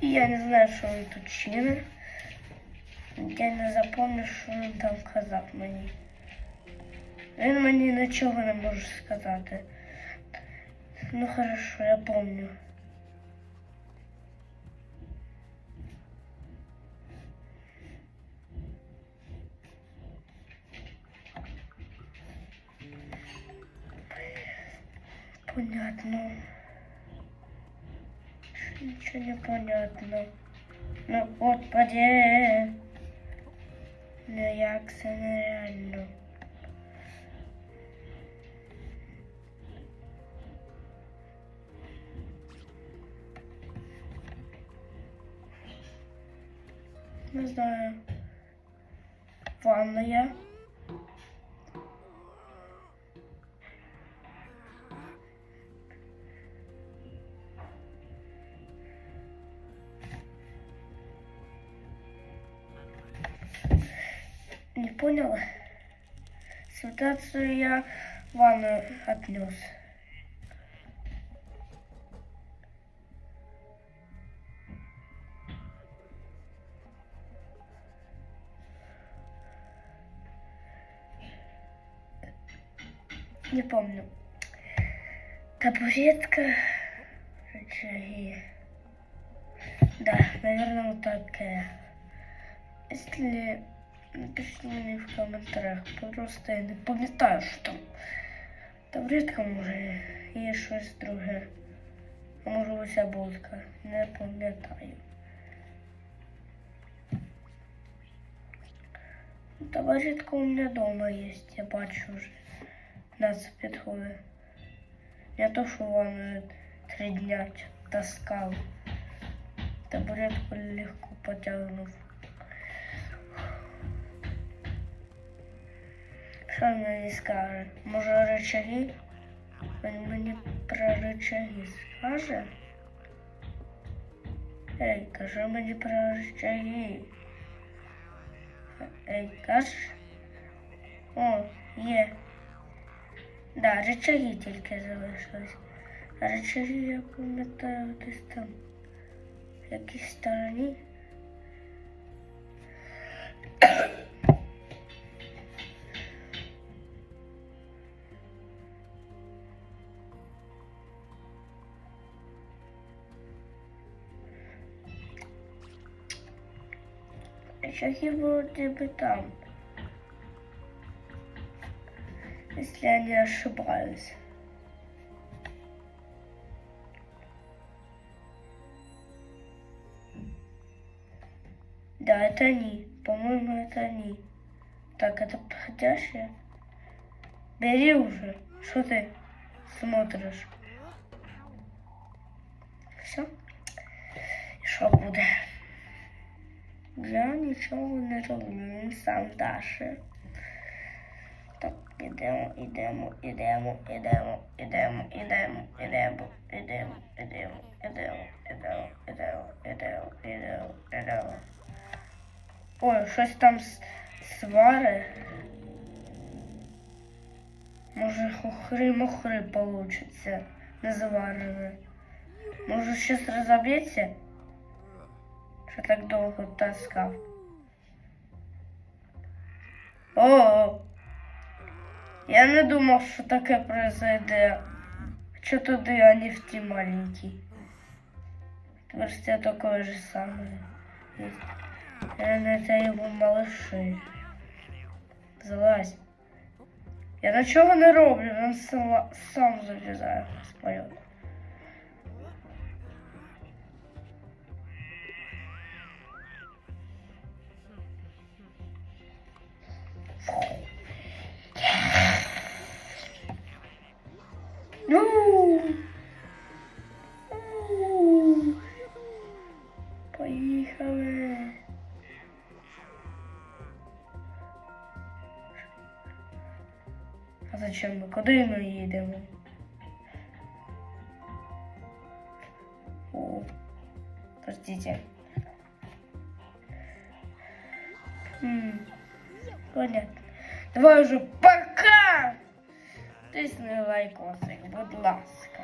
І я не знаю, що він тут чинить. Я не запомню, що він там казав мені. Він мені нічого не може сказати. Ну хорошо, я помню. Понятно. Ничего не понятно. Ну, господи. Ну, як це нереально. Не знаю. Ванная. Не поняла? Ситуацию я в ванну отнес. Не помню. Табуретка, рычаги. Да, наверное, вот такая. Если напишите мне в коментарях, просто я не пам'ятаю, що там. Табуретка може є щось друге. А може оця будка. Не пам'ятаю. Табуретка у меня дома есть, я бачу уже. Нас підходить. Я то, що вам три дня таскав. Табуретку легко потягнув. Що він мені скаже? Може рычаги? Він мені про рычаги скаже? Ей, кажи мені про рычаги. Ей, кажеш? О, є. Да, рычаги тільки залишились. А рычаги я пам'ятаю десь там. В якійсь стороні. Рычаги вроде бы там. Если я не ошибаюсь. Да, это они. По-моему, это они. Так, это подходящее. Бери уже. Что ты смотришь? Все? І що буде? Я нічого не роблю, він сам даше. Так, ідемо, ідемо, ідемо, ідемо, ідемо, ідемо, ідемо, ідемо, ідемо, ідемо, ідемо, ідемо, ідемо, ідемо, ідемо. Ой, щось там свари. Може, хухри-мухри получиться незаварене. Може, щось розоб'ється? Що так довго таскав? О! Я не думав, що таке произойде. Що туди, а не в ті маленькі. Отверстие такое же самое. Есть. Наверное, это его малыши. Залазь. Я нічого не роблю, він сам, сам залізає в Поїхали. А зачем ми? Куди ми їдемо? О, простите. М, Понятно. Давай уже пока! Тисни лайкосик, будь ласка.